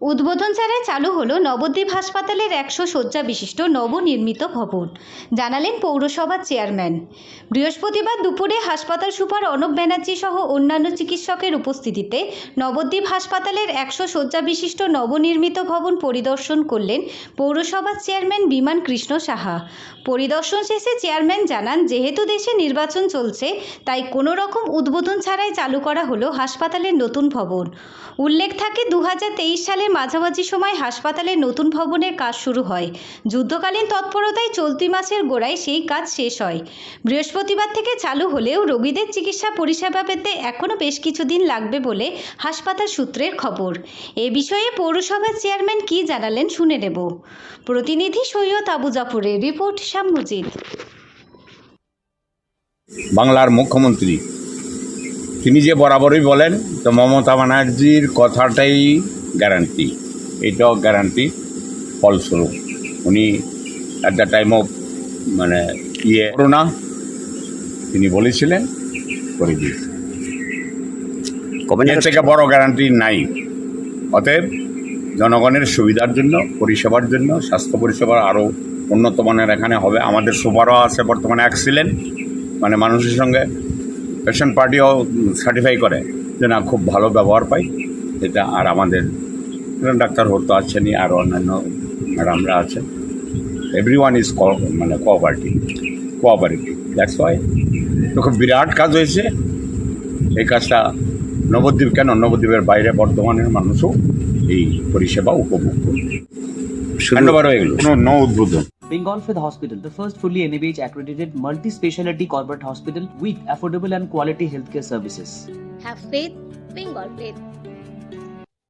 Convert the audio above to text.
উদ্বোধন ছাড়াই চালু হলো নবদ্বীপ হাসপাতালের একশো শয্যা বিশিষ্ট নবনির্মিত ভবন, জানালেন পৌরসভার চেয়ারম্যান। বৃহস্পতিবার দুপুরে হাসপাতাল সুপার অনব ব্যানার্জি সহ অন্যান্য চিকিৎসকের উপস্থিতিতে নবদ্বীপ হাসপাতালের একশো শয্যা বিশিষ্ট নবনির্মিত ভবন পরিদর্শন করলেন পৌরসভার চেয়ারম্যান বিমান কৃষ্ণ সাহা। পরিদর্শন শেষে চেয়ারম্যান জানান, যেহেতু দেশে নির্বাচন চলছে, তাই কোনো রকম উদ্বোধন ছাড়াই চালু করা হলো হাসপাতালের নতুন ভবন। উল্লেখ থাকে দু হাজার তেইশ সালের মাঝামাঝি সময় হাসপাতালের নতুন ভবনের কাজ শুরু হয়। যুদ্ধকালীন তৎপরতায় চলতি মাসের গোড়ায় সেই কাজ শেষ হয়। বৃহস্পতিবার থেকে চালু হলেও রোগীদের চিকিৎসা পরিষেবা পেতে এখনও বেশ কিছুদিন লাগবে বলে হাসপাতাল সূত্রের খবর। এ বিষয়ে পৌরসভার চেয়ারম্যান কী জানালেন শুনে নেব। প্রতিনিধি সৈয়দ আবু জাফরের রিপোর্ট শ্যামজিৎ বাংলার মুখ্যমন্ত্রী, তিনি যে বরাবরই বলেন, তো মমতা ব্যানার্জির কথাটাই গ্যারান্টি এইটাও গ্যারান্টি ফলস্বরূপ উনি অ্যাট দ্য টাইম অফ মানে ইয়ে করোনা তিনি বলেছিলেন করে দিয়েছে। এর থেকে বড় গ্যারান্টি নাই। অতএব জনগণের সুবিধার জন্য পরিষেবার জন্য স্বাস্থ্য পরিষেবার আরও উন্নত মানের এখানে হবে। আমাদের সুপারও আছে বর্তমানে অ্যাক্সিলেন্ট মানে মানুষের সঙ্গে পেশেন্ট পার্টিও সার্টিফাই করে যে না খুব ভালো ব্যবহার পাই। এটা আর আমাদের ডাক্তার হতো আছেনই আর অন্যান্য ম্যাডামরা আছেন এভরি ওয়ান ইজ মানে কোঅপারেটিভ কোঅপারেটিভ দ্যাটস ওয়াই তো খুব বিরাট কাজ হয়েছে এই কাজটা নবদ্বীপ কেন নবদ্বীপের বাইরে বর্ধমানের মানুষও এই পরিষেবা উপভোগ করবে শুধু হয়ে গেল কোনো ন উদ্বোধন Bengal Fifth Hospital, the first fully NABH accredited multi-specialty corporate hospital with affordable and quality healthcare services. Have faith, Bengal faith.